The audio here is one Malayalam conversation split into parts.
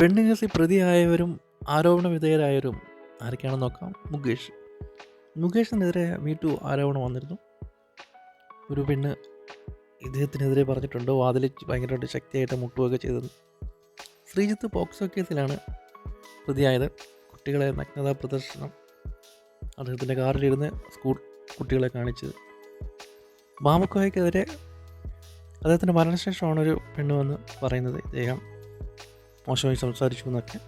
പെണ്ണ് കേസിൽ പ്രതിയായവരും ആരോപണ വിധേയരായവരും ആരൊക്കെയാണെന്ന് നോക്കാം. മുകേഷ്. മുകേഷിനെതിരെ വീട്ടു ആരോപണം വന്നിരുന്നു. ഒരു പെണ്ണ് ഇദ്ദേഹത്തിനെതിരെ പറഞ്ഞിട്ടുണ്ട്. വാതിൽ ഭയങ്കരമായിട്ട് ശക്തിയായിട്ട് മുട്ടുകയൊക്കെ ചെയ്തത്. ശ്രീജിത്ത് പോക്സോ കേസിലാണ് പ്രതിയായത്. കുട്ടികളെ നഗ്നതാ പ്രദർശനം അദ്ദേഹത്തിന്റെ കാറിലിരുന്ന് സ്കൂൾ കുട്ടികളെ കാണിച്ചത് ബാമക്കോയ്ക്കെതിരെ അദ്ദേഹത്തിന്റെ മരണശേഷമാണ് ഒരു പെണ്ണ് വന്ന് പറയുന്നത് ഇദ്ദേഹം. മോശമായി സംസാരിച്ചു എന്നൊക്കെ.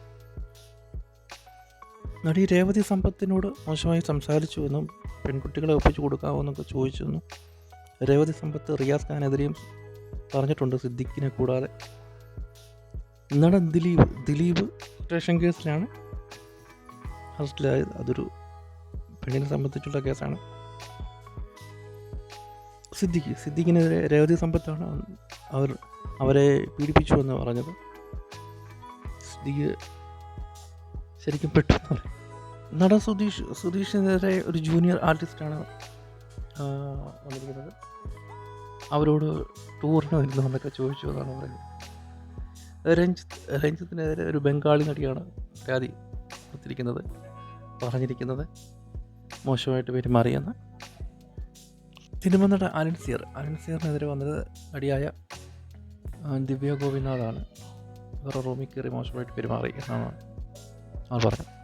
നടി രേവതി സമ്പത്തിനോട് മോശമായി സംസാരിച്ചു എന്നും പെൺകുട്ടികളെ ഒപ്പിച്ചു കൊടുക്കാമോ എന്നൊക്കെ ചോദിച്ചു എന്നും രേവതി സമ്പത്ത് റിയാസ് ഖാനെതിരെയും പറഞ്ഞിട്ടുണ്ട് സിദ്ദിഖിനെ കൂടാതെ. നടൻ ദിലീപ് ദിലീപ് സ്റ്റേഷൻ കേസിലാണ് അറസ്റ്റിലായത്. അതൊരു പെണ്ണിനെ സംബന്ധിച്ചുള്ള കേസാണ്. സിദ്ദിഖ് സിദ്ദിഖിനെതിരെ രേവതി സമ്പത്താണ് അവർ അവരെ പീഡിപ്പിച്ചു എന്ന് പറഞ്ഞത്. സിദ്ദിഖ് ശരിക്കും പെട്ടെന്ന് പറയും. നടൻ സുധീഷ് സുധീഷിനെതിരെ ഒരു ജൂനിയർ ആർട്ടിസ്റ്റാണ് വന്നിരിക്കുന്നത്. അവരോട് ടൂറിന് വരുന്നതെന്നൊക്കെ ചോദിച്ചു എന്നാണ് പറയുന്നത്. രഞ്ജിത്ത് രഞ്ജിത്തിനെതിരെ ഒരു ബംഗാളി നടിയാണ് പരാതി കൊടുത്തിരിക്കുന്നത് പറഞ്ഞിരിക്കുന്നത്. മോശമായിട്ട് പെരുമാറിയെന്ന്. സിനിമ നട അലൻസിയർ അലൻസിയറിനെതിരെ വന്നത് നടിയായ ദിവ്യ ഗോപിനാഥാണ്. വേറെ റൂമിൽ കയറി മോശമായിട്ട് പെരുമാറി എന്നാണ് അവർ പറഞ്ഞത്.